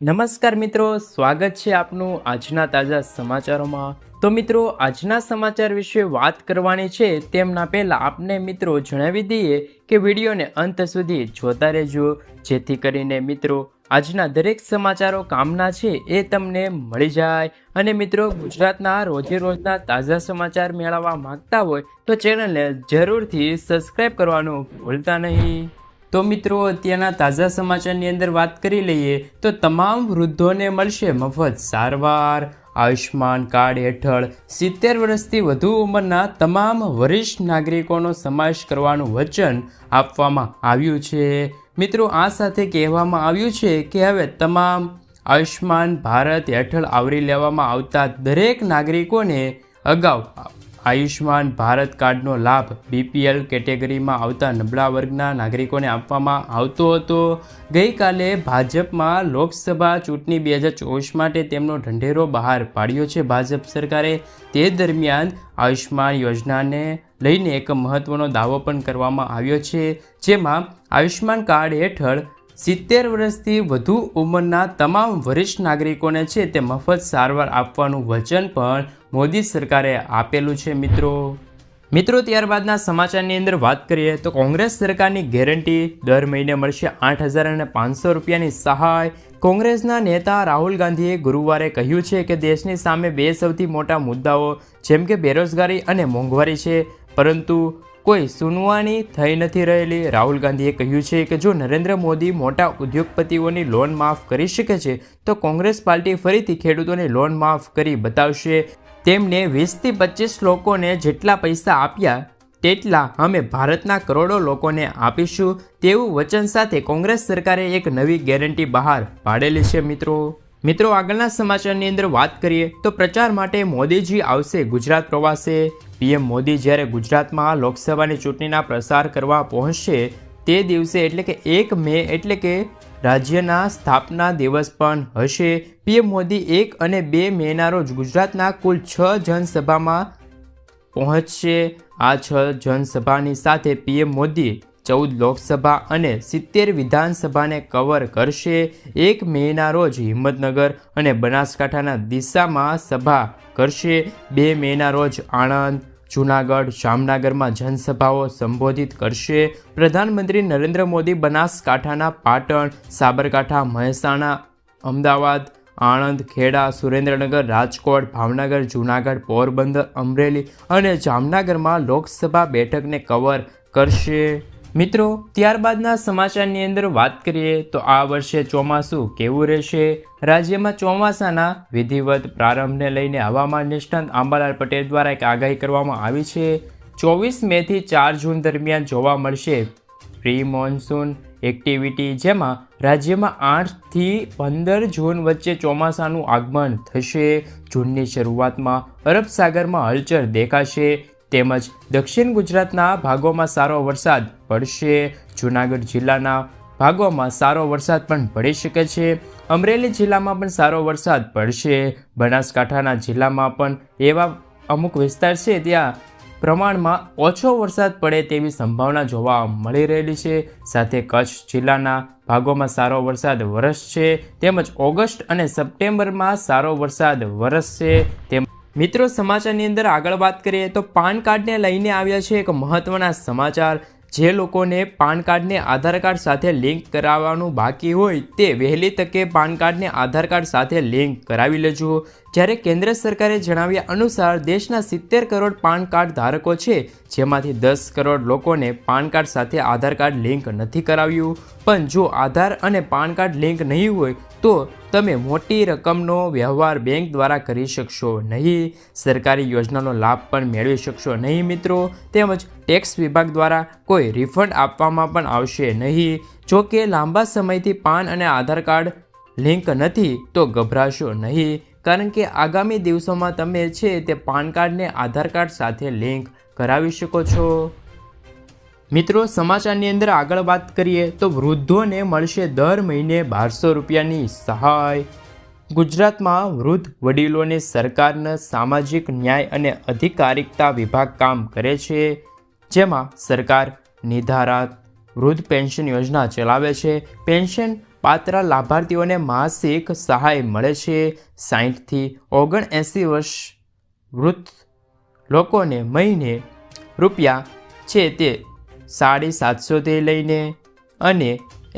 નમસ્કાર મિત્રો, સ્વાગત છે આપનું આજના તાજા સમાચારોમાં. તો મિત્રો, આજના સમાચાર વિશે વાત કરવાની છે, તેમના પહેલાં આપને મિત્રો જણાવી દઈએ કે વિડીયોને અંત સુધી જોતા રહેજો. જેથી કરીને મિત્રો, આજના દરેક સમાચારો કામના છે એ તમને મળી જાય. અને મિત્રો, ગુજરાતના રોજે રોજના તાજા સમાચાર મેળવવા માંગતા હોય તો ચેનલને જરૂરથી સબસ્ક્રાઈબ કરવાનું ભૂલતા નહીં. તો મિત્રો, અત્યારના તાજા સમાચારની અંદર વાત કરી લઈએ તો તમામ વૃદ્ધોને મળશે મફત સારવાર આયુષ્માન કાર્ડ હેઠળ સિત્તેર વર્ષથી વધુ ઉંમરના તમામ વરિષ્ઠ નાગરિકોનો સમાવેશ કરવાનું વચન આપવામાં આવ્યું છે. મિત્રો, આ સાથે કહેવામાં આવ્યું છે કે હવે તમામ આયુષ્માન ભારત હેઠળ આવરી લેવામાં આવતા દરેક નાગરિકોને અગાઉ આયુષ્માન ભારત કાર્ડનો લાભ બીપીએલ કેટેગરીમાં આવતા નબળા વર્ગના નાગરિકોને આપવામાં આવતો હતો. ગઈકાલે ભાજપમાં લોકસભા ચૂંટણી બે હજાર ચોવીસ માટે તેમનો ઢંઢેરો બહાર પાડ્યો છે. ભાજપ સરકારે તે દરમિયાન આયુષ્માન યોજનાને લઈને એક મહત્વનો દાવો પણ કરવામાં આવ્યો છે. જેમાં આયુષ્માન કાર્ડ હેઠળ સિત્તેર વર્ષથી વધુ ઉંમરના તમામ વરિષ્ઠ નાગરિકોને છે તે મફત સારવાર આપવાનું વચન પણ મોદી સરકારે આપેલું છે, મિત્રો. મિત્રો, ત્યારબાદના સમાચારની અંદર વાત કરીએ તો કોંગ્રેસ સરકારની ગેરંટી દર મહિને મળશે આઠ હજાર અને પાંચસો રૂપિયાની સહાય. કોંગ્રેસના નેતા રાહુલ ગાંધીએ ગુરુવારે કહ્યું છે કે દેશની સામે બે સૌથી મોટા મુદ્દાઓ, જેમ કે બેરોજગારી અને મોંઘવારી છે, પરંતુ કોઈ સુનવાણી થઈ નથી રહેલી. રાહુલ ગાંધીએ કહ્યું છે કે જો નરેન્દ્ર મોદી મોટા ઉદ્યોગપતિઓની લોન માફ કરી શકે છે, તો કોંગ્રેસ પાર્ટી ફરીથી ખેડૂતોની લોન માફ કરી બતાવશે. તેમને વીસથી પચીસ લોકોને જેટલા પૈસા આપ્યા, તેટલા અમે ભારતના કરોડો લોકોને આપીશું. તેવું વચન સાથે કોંગ્રેસ સરકારે એક નવી ગેરંટી બહાર પાડેલી છે મિત્રો. મિત્રો, આગળના સમાચારની અંદર વાત કરીએ તો પ્રચાર માટે મોદીજી આવશે ગુજરાત પ્રવાસે. પીએમ મોદી જ્યારે ગુજરાતમાં લોકસભાની ચૂંટણીના પ્રસાર કરવા પહોંચશે તે દિવસે એટલે કે એક મે એટલે કે રાજ્યના સ્થાપના દિવસ પણ હશે. પીએમ મોદી એક અને બે મેના રોજ ગુજરાતના કુલ છ જનસભામાં પહોંચશે. આ છ જનસભાની સાથે પીએમ મોદી ચૌદ લોકસભા અને સિત્તેર વિધાનસભાને કવર કરશે. એક મેના રોજ હિંમતનગર અને બનાસકાંઠાના દિશામાં સભા કરશે. બે મેના રોજ આણંદ, જૂનાગઢ, જામનગરમાં જનસભાઓ સંબોધિત કરશે. પ્રધાનમંત્રી નરેન્દ્ર મોદી બનાસકાંઠાના પાટણ, સાબરકાંઠા, મહેસાણા, અમદાવાદ, આણંદ, ખેડા, સુરેન્દ્રનગર, રાજકોટ, ભાવનગર, જૂનાગઢ, પોરબંદર, અમરેલી અને જામનગરમાં લોકસભા બેઠકને કવર કરશે. મિત્રો, ત્યારબાદના સમાચારની અંદર વાત કરીએ તો આ વર્ષે ચોમાસું કેવું રહેશે? રાજ્યમાં ચોમાસાના વિધિવત પ્રારંભને લઈને હવામાન નિષ્ણાંત આંબાલાલ પટેલ દ્વારા એક આગાહી કરવામાં આવી છે. ચોવીસ મેથી ચાર જૂન દરમિયાન જોવા મળશે પ્રી મોન્સૂન એક્ટિવિટી, જેમાં રાજ્યમાં આઠથી પંદર જૂન વચ્ચે ચોમાસાનું આગમન થશે. જૂનની શરૂઆતમાં અરબ સાગરમાં હલચલ દેખાશે. તેમજ દક્ષિણ ગુજરાતના ભાગોમાં સારો વરસાદ પડશે. જૂનાગઢ જિલ્લાના ભાગોમાં સારો વરસાદ પણ પડી શકે છે. અમરેલી જિલ્લામાં પણ સારો વરસાદ પડશે. બનાસકાંઠાના જિલ્લામાં પણ એવા અમુક વિસ્તાર છે ત્યાં પ્રમાણમાં ઓછો વરસાદ પડે તેવી સંભાવના જોવા મળી રહેલી છે. સાથે કચ્છ જિલ્લાના ભાગોમાં સારો વરસાદ વરસશે તેમજ ઓગસ્ટ અને સપ્ટેમ્બરમાં સારો વરસાદ વરસશે. તેમ મિત્રો, સમાચારની અંદર આગળ વાત કરીએ તો પાન કાર્ડને લઈને આવ્યા છે એક મહત્ત્વના સમાચાર. જે લોકોને પાન કાર્ડને આધાર કાર્ડ સાથે લિંક કરાવવાનું બાકી હોય તે વહેલી તકે પાન કાર્ડને આધાર કાર્ડ સાથે લિંક કરાવી લેજો. જ્યારે કેન્દ્ર સરકારે જણાવ્યા અનુસાર દેશના સિત્તેર કરોડ પાન કાર્ડ ધારકો છે, જેમાંથી દસ કરોડ લોકોને પાન કાર્ડ સાથે આધાર કાર્ડ લિંક નથી કરાવ્યું. પણ જો આધાર અને પાન કાર્ડ લિંક નહીં હોય તો તમે મોટી રકમનો વ્યવહાર બેંક દ્વારા કરી શકશો નહીં. સરકારી યોજનાનો લાભ પણ મેળવી શકશો નહીં મિત્રો. તેમજ ટેક્સ વિભાગ દ્વારા કોઈ રિફંડ આપવામાં પણ આવશે નહીં. જો કે લાંબા સમયથી પાન અને આધાર કાર્ડ લિંક નથી, તો ગભરાશો નહીં. કારણ કે આગામી દિવસોમાં તમે છે તે પાન કાર્ડને આધાર કાર્ડ સાથે લિંક કરાવી શકો છો. મિત્રો, સમાચારની અંદર આગળ વાત કરીએ તો વૃદ્ધોને મળશે દર મહિને બારસો રૂપિયાની સહાય. ગુજરાતમાં વૃદ્ધ વડીલોને સરકારના સામાજિક ન્યાય અને અધિકારિકતા વિભાગ કામ કરે છે, જેમાં સરકાર નિર્ધારાત વૃદ્ધ પેન્શન યોજના ચલાવે છે. પેન્શન પાત્ર લાભાર્થીઓને માસિક સહાય મળે છે. સાહીઠથી ઓગણએંસી વર્ષ વૃદ્ધ લોકોને મહિને રૂપિયા છે તે સાડી સાતસોથી લઈને અને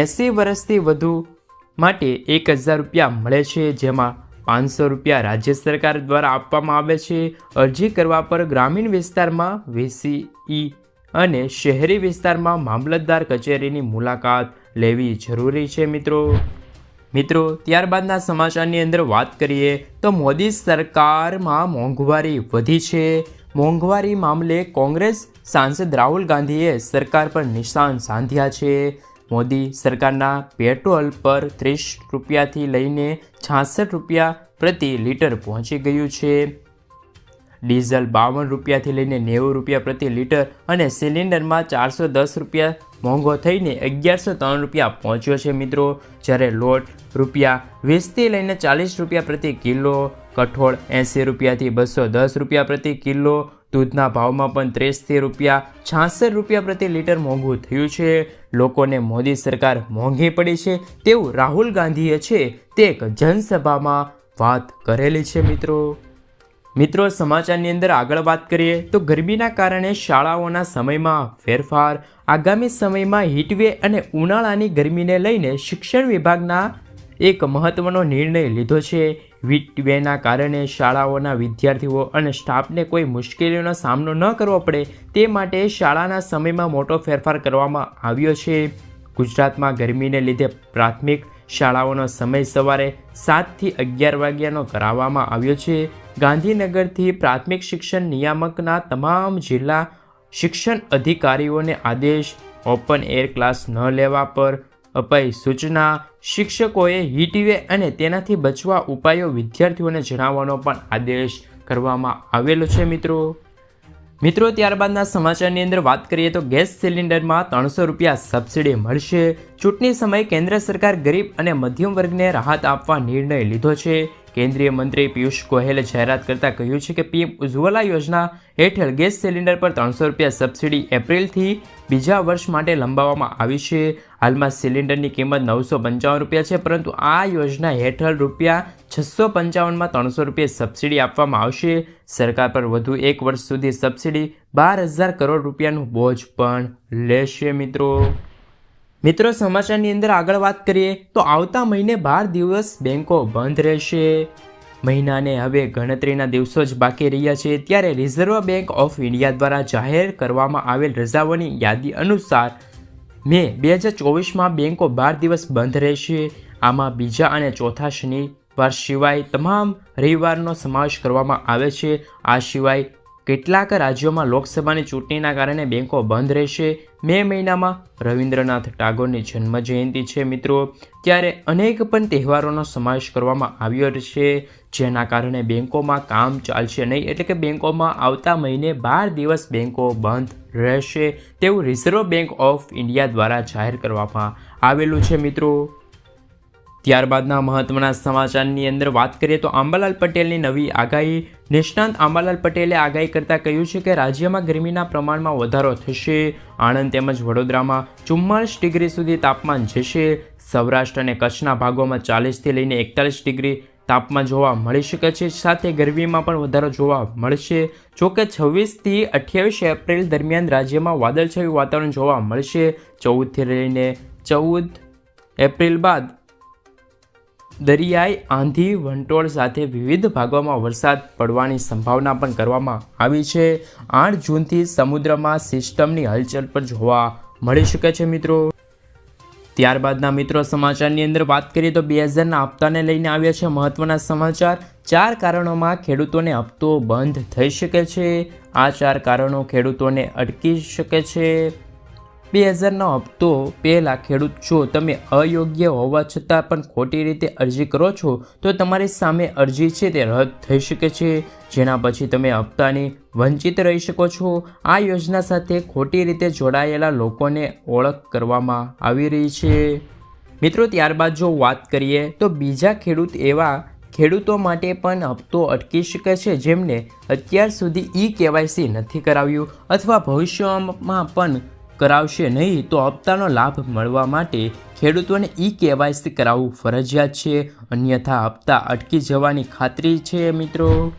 એંસી વર્ષથી વધુ માટે એક હજાર રૂપિયા મળે છે, જેમાં પાંચસો રૂપિયા રાજ્ય સરકાર દ્વારા આપવામાં આવે છે. અરજી કરવા પર ગ્રામીણ વિસ્તારમાં વીસીઈ અને શહેરી વિસ્તારમાં મામલતદાર કચેરીની મુલાકાત લેવી જરૂરી છે, મિત્રો. મિત્રો, ત્યારબાદના સમાચારની અંદર વાત કરીએ તો મોદી સરકારમાં મોંઘવારી વધી છે. મોંઘવારી મામલે કોંગ્રેસ સાંસદ રાહુલ ગાંધીએ સરકાર પર નિશાન સાધ્યા છે. મોદી સરકારના પેટ્રોલ પર ત્રીસ રૂપિયાથી લઈને છાસઠ રૂપિયા પ્રતિ લીટર પહોંચી ગયું છે. ડીઝલ બાવન રૂપિયાથી લઈને નેવું રૂપિયા પ્રતિ લીટર અને સિલિન્ડરમાં ચારસો દસ રૂપિયા મોંઘો થઈને અગિયારસો ત્રણ રૂપિયા પહોંચ્યો છે મિત્રો. જ્યારે લોટ રૂપિયા વીસથી લઈને ચાલીસ રૂપિયા પ્રતિ કિલો, કઠોળ એંસી રૂપિયાથી બસો દસ રૂપિયા પ્રતિ કિલો, દૂધના ભાવમાં પણ ત્રીસથી રૂપિયા છાસઠ રૂપિયા પ્રતિ લીટર મોંઘું થયું છે. લોકોને મોદી સરકાર મોંઘી પડી છે તેવું રાહુલ ગાંધીએ છે તે એક જનસભામાં વાત કરેલી છે મિત્રો. મિત્રો, સમાચારની અંદર આગળ વાત કરીએ તો ગરમીના કારણે શાળાઓના સમયમાં ફેરફાર, આગામી સમયમાં હીટવે અને ઉનાળાની ગરમીને લઈને શિક્ષણ વિભાગના એક મહત્વનો નિર્ણય લીધો છે. હીટવેના કારણે શાળાઓના વિદ્યાર્થીઓ અને સ્ટાફને કોઈ મુશ્કેલીઓનો સામનો ન કરવો પડે તે માટે શાળાના સમયમાં મોટો ફેરફાર કરવામાં આવ્યો છે. ગુજરાતમાં ગરમીને લીધે પ્રાથમિક શાળાઓનો સમય સવારે સાતથી અગિયાર વાગ્યાનો કરાવવામાં આવ્યો છે. ગાંધીનગરથી પ્રાથમિક શિક્ષણ નિયામકના તમામ જિલ્લા શિક્ષણ અધિકારીઓને આદેશ, ઓપન એર ક્લાસ ન લેવા પર અપાઈ સૂચના. શિક્ષકોએ હીટવે અને તેનાથી બચવા ઉપાયો વિદ્યાર્થીઓને જણાવવાનો પણ આદેશ કરવામાં આવેલો છે મિત્રો. મિત્રો, ત્યારબાદના સમાચારની અંદર વાત કરીએ તો ગેસ સિલિન્ડરમાં ત્રણસો રૂપિયા સબસિડી મળશે. ચૂંટણી સમયે કેન્દ્ર સરકાર ગરીબ અને મધ્યમ વર્ગને રાહત આપવા નિર્ણય લીધો છે. કેન્દ્રીય મંત્રી પિયુષ ગોહેલે જાહેરાત કરતાં કહ્યું છે કે પીએમ ઉજ્જવલા યોજના હેઠળ ગેસ સિલિન્ડર પર ત્રણસો રૂપિયા સબસિડી એપ્રિલથી બીજા વર્ષ માટે લંબાવવામાં આવી છે. હાલમાં સિલિન્ડરની કિંમત નવસો પંચાવન રૂપિયા છે, પરંતુ આ યોજના હેઠળ રૂપિયા છસો પંચાવનમાં ત્રણસો રૂપિયા સબસિડી આપવામાં આવશે. સરકાર પર વધુ એક વર્ષ સુધી સબસિડી બાર હજાર કરોડ રૂપિયાનું બોજ પણ લેશે મિત્રો. મિત્રો, સમાચારની અંદર આગળ વાત કરીએ તો આવતા મહિને બાર દિવસ બેંકો બંધ રહેશે. મહિનાને હવે ગણતરીના દિવસો જ બાકી રહ્યા છે, ત્યારે રિઝર્વ બેંક ઓફ ઇન્ડિયા દ્વારા જાહેર કરવામાં આવેલ રજાઓની યાદી અનુસાર મે બે હજાર ચોવીસમાં બેંકો બાર દિવસ બંધ રહેશે. આમાં બીજા અને ચોથા શનિવાર સિવાય તમામ રવિવારનો સમાવેશ કરવામાં આવે છે. આ સિવાય કેટલાક રાજ્યોમાં લોકસભાની ચૂંટણીના કારણે બેંકો બંધ રહેશે. મે મહિનામાં રવિન્દ્રનાથ ટાગોરની જન્મજયંતિ છે મિત્રો. ત્યારે અનેક પણ તહેવારોનો સમાવેશ કરવામાં આવ્યો છે, જેના કારણે બેંકોમાં કામ ચાલશે નહીં. એટલે કે બેંકોમાં આવતા મહિને બાર દિવસ બેંકો બંધ રહેશે. તેવું રિઝર્વ બેંક ઓફ ઇન્ડિયા દ્વારા જાહેર કરવામાં આવેલું છે મિત્રો. ત્યારબાદના મહત્વના સમાચારની અંદર વાત કરીએ તો આંબાલાલ પટેલની નવી આગાહી. નિષ્ણાંત આંબાલાલ પટેલે આગાહી કરતાં કહ્યું છે કે રાજ્યમાં ગરમીના પ્રમાણમાં વધારો થશે. આણંદ તેમજ વડોદરામાં ચુમ્માળીસ ડિગ્રી સુધી તાપમાન જશે. સૌરાષ્ટ્ર અને કચ્છના ભાગોમાં ચાલીસથી લઈને એકતાલીસ ડિગ્રી તાપમાન જોવા મળી શકે છે. સાથે ગરમીમાં પણ વધારો જોવા મળશે. જોકે છવ્વીસથી અઠ્યાવીસ એપ્રિલ દરમિયાન રાજ્યમાં વાદળછાયું વાતાવરણ જોવા મળશે. ચૌદથી લઈને ચૌદ એપ્રિલ બાદ દરિયાઈ આંધી વંટોળ સાથે વિવિધ ભાગોમાં વરસાદ પડવાની સંભાવના પણ કરવામાં આવી છે. આઠ જૂનથી સમુદ્રમાં સિસ્ટમની હલચલ પર જોવા મળી શકે છે મિત્રો. ત્યારબાદના મિત્રો સમાચારની અંદર વાત કરીએ તો બે હજારના હપ્તાને લઈને આવ્યા છે મહત્વના સમાચાર. ચાર કારણોમાં ખેડૂતોને હપ્તો બંધ થઈ શકે છે. આ ચાર કારણો ખેડૂતોને અટકી શકે છે. બે હજારનો હપ્તો પહેલાં ખેડૂત જો તમે અયોગ્ય હોવા છતાં પણ ખોટી રીતે અરજી કરો છો, તો તમારી સામે અરજી છે તે રદ થઈ શકે છે, જેના પછી તમે હપ્તાની વંચિત રહી શકો છો. આ યોજના સાથે ખોટી રીતે જોડાયેલા લોકોને ઓળખ કરવામાં આવી રહી છે. મિત્રો, ત્યારબાદ જો વાત કરીએ, તો બીજા ખેડૂત એવા ખેડૂતો માટે પણ હપ્તો અટકી શકે છે, જેમને અત્યાર સુધી ઈ કેવાયસી નથી કરાવ્યું, અથવા ભવિષ્યમાં પણ કરાવશે નહીં, તો હપ્તાનો લાભ મળવા માટે ખેડૂતોને ઈ કેવાયસી કરાવવું ફરજિયાત છે. અન્યથા હપ્તા અટકી જવાની ખાતરી છે મિત્રો.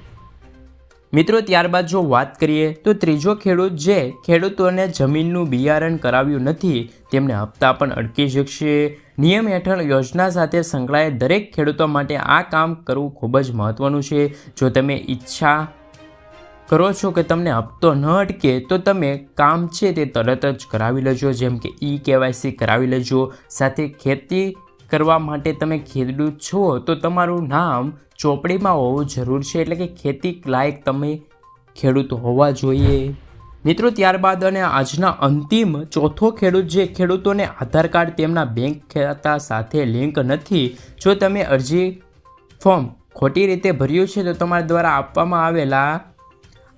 મિત્રો, ત્યારબાદ જો વાત કરીએ, તો ત્રીજો ખેડૂત જે ખેડૂતોને જમીનનું બિયારણ કરાવ્યું નથી, તેમને હપ્તા પણ અટકી શકશે. નિયમ હેઠળ યોજના સાથે સંકળાયેલ દરેક ખેડૂતો માટે આ કામ કરવું ખૂબ જ મહત્ત્વનું છે. જો તમે ઈચ્છા કરો છો કે તમને હપ્તો ન અટકે, તો તમે કામ છે તે તરત જ કરાવી લેજો. જેમ કે ઈ કેવાયસી કરાવી લેજો. સાથે ખેતી કરવા માટે તમે ખેડૂત છો, તો તમારું નામ ચોપડીમાં હોવું જરૂર છે. એટલે કે ખેતી લાયક તમે ખેડૂત હોવા જોઈએ. મિત્રો, ત્યારબાદ અને આજના અંતિમ ચોથો ખેડૂત જે ખેડૂતોને આધાર કાર્ડ તેમના બેંક ખાતા સાથે લિંક નથી. જો તમે અરજી ફોર્મ ખોટી રીતે ભર્યું છે, તો તમારા દ્વારા આપવામાં આવેલા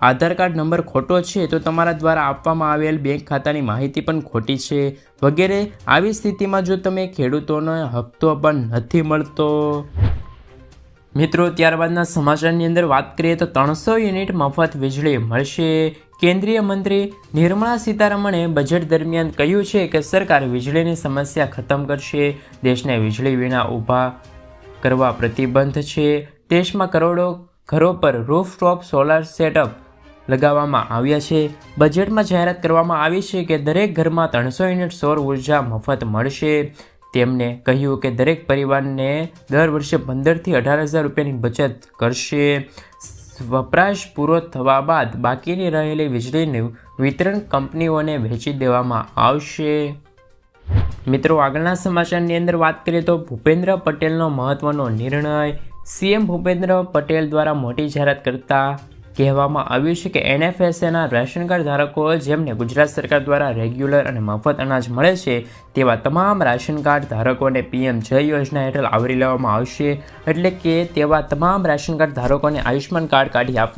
આધાર કાર્ડ નંબર ખોટો છે તો તમારા દ્વારા આપવામાં આવેલ બેંક ખાતાની માહિતી પણ ખોટી છે. વગેરે આવી સ્થિતિમાં જો તમે ખેડૂતોનો હપ્તો પણ નથી મળતો. મિત્રો, ત્યારબાદના સમાચારની અંદર વાત કરીએ તો ત્રણસો યુનિટ મફત વીજળી મળશે. કેન્દ્રીય મંત્રી નિર્મલા સીતારમણે બજેટ દરમિયાન કહ્યું છે કે સરકાર વીજળીની સમસ્યા ખતમ કરશે. દેશને વીજળી વિના ઊભા કરવા પ્રતિબંધ છે. દેશમાં કરોડો ઘરો પર રૂફટોપ સોલાર સેટઅપ લગાવવામાં આવ્યા છે. બજેટમાં જાહેરાત કરવામાં આવી છે કે દરેક ઘરમાં ત્રણસો યુનિટ સૌર ઊર્જા મફત મળશે. તેમણે કહ્યું કે દરેક પરિવારને દર વર્ષે પંદરથી અઢાર હજાર રૂપિયાની બચત કરશે. વપરાશ પૂરો થવા બાદ બાકીની રહેલી વીજળીનું વિતરણ કંપનીઓને વેચી દેવામાં આવશે. મિત્રો, આગળના સમાચારની અંદર વાત કરીએ તો ભૂપેન્દ્ર પટેલનો મહત્વનો નિર્ણય. સીએમ ભૂપેન્દ્ર પટેલ દ્વારા મોટી જાહેરાત કરતા કહેવામાં આવ્યું છે કે એનએફએસએના રેશન કાર્ડ ધારકો જેમને ગુજરાત સરકાર દ્વારા રેગ્યુલર અને મફત અનાજ મળે છે, તેવા તમામ રાશન કાર્ડ ધારકોને પીએમ જય યોજના હેઠળ આવરી લેવામાં આવશે, એટલે કે તેવા તમામ રાશન કાર્ડ ધારકોને આયુષ્યમાન કાર્ડ કાઢી આપવા